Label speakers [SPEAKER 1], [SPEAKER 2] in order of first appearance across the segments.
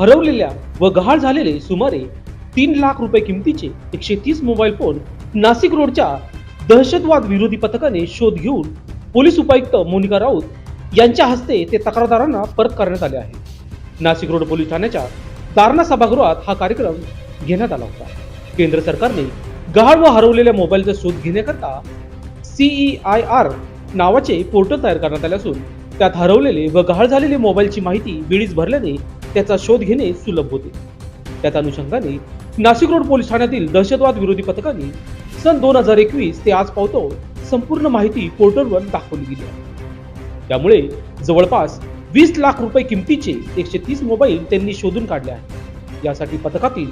[SPEAKER 1] हरवलेल्या व गहाळ झालेले सुमारे तीन लाख रुपये किमतीचे एकशे तीस मोबाईल फोन नाशिक रोडच्या दहशतवाद विरोधी पथकाने शोध घेऊन पोलीस उपायुक्त मोनिका राऊत यांच्या हस्ते ते तक्रारदारांना परत करण्यात आले आहे. नाशिक रोड पोलीस ठाण्याच्या दारणा सभागृहात हा कार्यक्रम घेण्यात आला होता. केंद्र सरकारने गहाळ व हरवलेल्या मोबाईलचा शोध घेण्याकरता सीई आय आर नावाचे पोर्टल तयार करण्यात आले असून त्यात हरवलेले व गहाळ झालेले मोबाईलची माहिती वेळीच भरल्याने त्याचा शोध घेणे सुलभ होते. त्याच अनुषंगाने नाशिक रोड पोलीस ठाण्यातील दहशतवाद विरोधी पथकाने सन दोन हजार एकवीस ते आज पावतो संपूर्ण माहिती पोर्टलवर दाखवली गेली आहे. त्यामुळे जवळपास वीस लाख रुपये किमतीचे एकशे तीस मोबाईल त्यांनी शोधून काढले आहेत. यासाठी पथकातील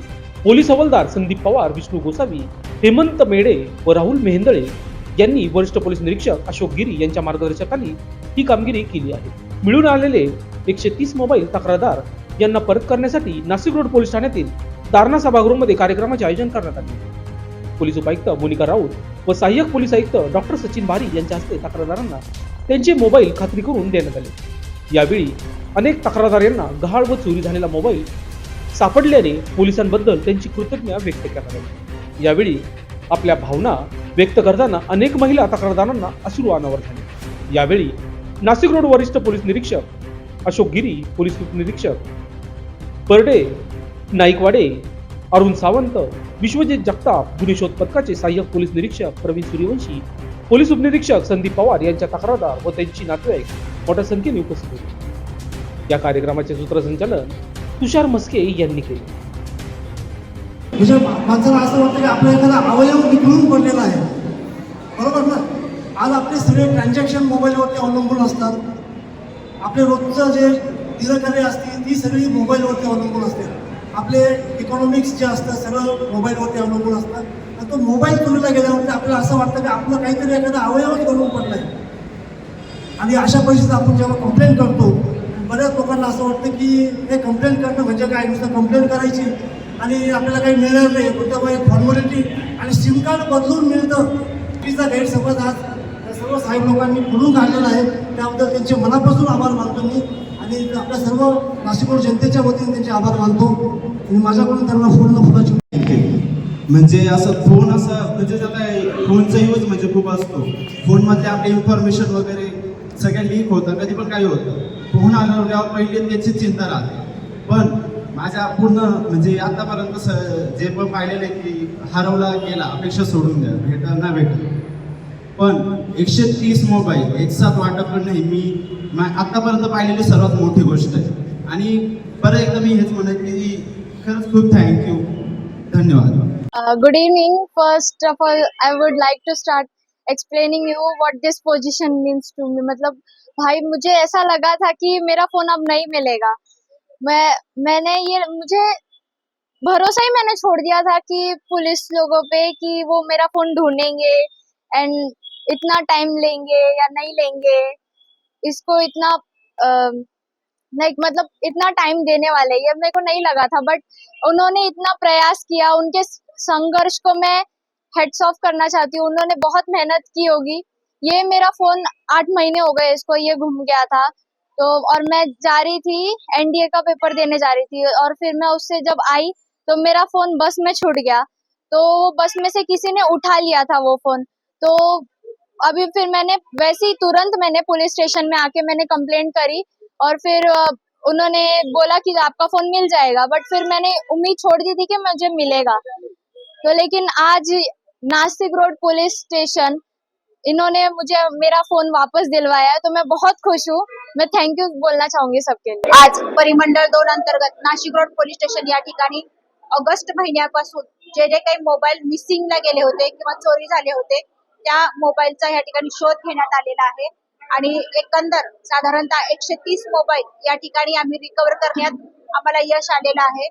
[SPEAKER 1] पोलीस हवालदार संदीप पवार विष्णू गोसावी हेमंत मेढे व राहुल मेहेंदळे यांनी वरिष्ठ पोलीस निरीक्षक अशोक गिरी यांच्या मार्गदर्शनाखाली ही कामगिरी केली आहे. मिळून आलेले एकशे तीस मोबाईल तक्रारदार यांना परत करण्यासाठी नाशिक रोड पोलीस ठाण्यातील दारणा सभागृहामध्ये कार्यक्रमाचे आयोजन करण्यात आले. पोलीस उपायुक्त मोनिका राऊत व सहाय्यक पोलीस आयुक्त डॉक्टर सचिन भारी यांच्या हस्ते तक्रारदारांना त्यांचे मोबाईल खात्री करून देण्यात आले. यावेळी अनेक तक्रारदार यांना गहाळ व चोरी झालेला मोबाईल सापडल्याने पोलिसांबद्दल त्यांची कृतज्ञता व्यक्त करण्यात आली. यावेळी आपल्या भावना व्यक्त करताना अनेक महिला तक्रारदारांना अश्रू अनावर झाले. यावेळी नाशिक रोड वरिष्ठ पोलीस निरीक्षक अशोक गिरी पोलीस उपनिरीक्षक परडे नाईकवाडे अरुण सावंत विश्वजित जगताप गुन्हे शोध पथकाचे सहाय्यक पोलीस निरीक्षक प्रवीण सूर्यवंशी पोलीस उपनिरीक्षक संदीप पवार यांच्या तक्रारदार व त्यांची नातेवाईक मोठ्या संख्येने उपस्थित होते. या कार्यक्रमाचे सूत्रसंचालन तुषार मस्के यांनी केले.
[SPEAKER 2] म्हणजे माणसाला असं वाटतं की आपला एखादा अवयव निघून पडलेला आहे. बरोबर ना? आज आपले सगळे ट्रान्झॅक्शन मोबाईलवरती अवलंबून असतात. आपले रोजचं जे दिनकार्य असतील ती सगळी मोबाईलवरती अवलंबून असते. आपले इकॉनॉमिक्स जे असतं सगळं मोबाईलवरती अवलंबून असतं. आणि तो मोबाईल चोरीला गेल्यावरती आपल्याला असं वाटतं की आपलं काहीतरी एखादा अवयवच बनवून पडला आहे आणि अशा परिस्थितीत आपण जेव्हा कंप्लेंट करतो बऱ्याच लोकांना असं वाटतं की हे कंप्लेंट करणं म्हणजे काय? नुसतं कंप्लेंट करायची. आणि आपल्याला काही मिळणार नाही. फक्त मग एक फॉर्मॅलिटी आणि सिम कार्ड बदलून मिळतं. तिचा गैरसमज आज सर्व साहेब लोकांनी खुलून काढलेला आहे. त्याबद्दल त्यांचे मनापासून आभार मानतो मी. आणि आपल्या सर्व नाशिकवर जनतेच्या वतीने त्यांचे आभार मानतो. आणि माझ्याकडून त्यांना पूर्ण फुलाची
[SPEAKER 3] म्हणजे असं फोन असं म्हणजे आता फोनचा यूज म्हणजे खूप असतो. फोनमधले आपले इन्फॉर्मेशन वगैरे सगळ्या लीक होतं कधी पण काही होतं. फोन आल्यावर पहिले त्याची चिंता राहते. पण माझ्या पूर्ण म्हणजे आतापर्यंत स- जे पण पाहिलेलं आहे की हरवला गेला अपेक्षा सोडून द्या भेटा ना भेटा पण एकशे तीस मोबाईल एकसाथ वाटप नाही मी आत्तापर्यंत पाहिलेली सर्वात मोठी गोष्ट आहे. आणि बरं एकदा मी हेच म्हणेन की खरंच खूप थँक्यू धन्यवाद.
[SPEAKER 4] Good evening first of all I would would to start explaining you what this this means to me मतलब भाई मुझे ऐसा लगा था कि मेरा फोन अब नहीं मिलेगा। मैं मैंने ये मुझे भरोसा ही मैंने छोड़ दिया था कि पुलिस लोगों पे कि वो मेरा फोन ढूंढेंगे। एंड इतना टाइम लेंगे या नहीं लेंगे, इसको इतना लाइक मतलब इतना टाइम देने वाले, ये मेरे को नहीं लगा था बट उन्होंने इतना प्रयास किया, उनके संघर्ष को मैं हेड्स ऑफ़ करना चाहती हूँ। उन्होंने बहुत मेहनत की होगी। ये मेरा फ़ोन आठ महीने हो गए इसको, ये घूम गया था। तो और मैं जा रही थी एनडीए का पेपर देने जा रही थी, और फिर मैं उससे जब आई तो मेरा फ़ोन बस में छूट गया। तो बस में से किसी ने उठा लिया था वो फ़ोन तो अभी फिर मैंने, वैसे ही तुरंत मैंने पुलिस स्टेशन में आके मैंने कंप्लेंट करी और फिर उन्होंने बोला कि आपका फ़ोन मिल जाएगा बट फिर मैंने उम्मीद छोड़ दी थी कि मुझे मिलेगा। तो लेकिन आज नासिक रोड पुलिस स्टेशन, इन्होंने मुझे, मेरा फ़ोन वापस दिलवाया तो मैं बहुत खुश हूँ। मैं थैंक यू बोलना चाहूँगी सबके लिए।
[SPEAKER 5] आज परिमंडळ दोन अंतर्गत नाशिक रोड पोलीस स्टेशन या ठिकाणी ऑगस्ट महिन्यापासून जे जे काही मोबाईल मिसिंगला गेले होते किंवा चोरी झाले होते त्या मोबाईलचा या ठिकाणी शोध घेण्यात आलेला आहे. आणि एकंदर साधारणतः एकशे तीस मोबाईल या ठिकाणी आम्ही रिकवर करण्यात आम्हाला यश आलेलं आहे.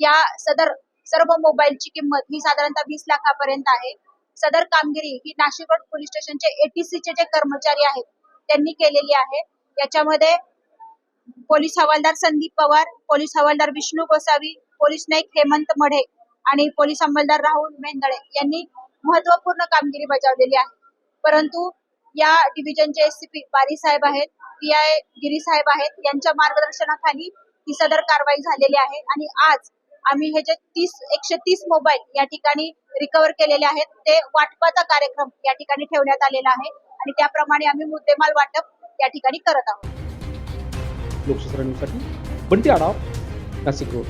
[SPEAKER 5] या सदर सर्व मोबाईलची किंमत ही साधारणतः वीस लाखापर्यंत आहे. सदर कामगिरी ही नाशिक पोलीस स्टेशनचे एटीसीचे जे कर्मचारी आहेत त्यांनी केलेली आहे. याच्यामध्ये पोलीस हवालदार संदीप पवार पोलीस हवालदार विष्णू गोसावी पोलीस नाईक हेमंत मढे आणि पोलीस अंमलदार राहुल मेंदळे यांनी महत्त्वपूर्ण कामगिरी बजावलेली आहे. परंतु या डिव्हिजनचे एसीपी बारी साहेब आहेत पी आय गिरी साहेब आहेत यांच्या मार्गदर्शनाखाली ही सदर कारवाई झालेली आहे आणि आज आम्ही हे जे तीस एकशे तीस मोबाईल या ठिकाणी रिकव्हर केलेले आहेत ते वाटपाचा कार्यक्रम या ठिकाणी ठेवण्यात आलेला आहे आणि त्याप्रमाणे आम्ही मुद्देमाल वाटप या ठिकाणी करत आहोत.
[SPEAKER 1] लोकशास्त्र बंटी नाशिक रोड.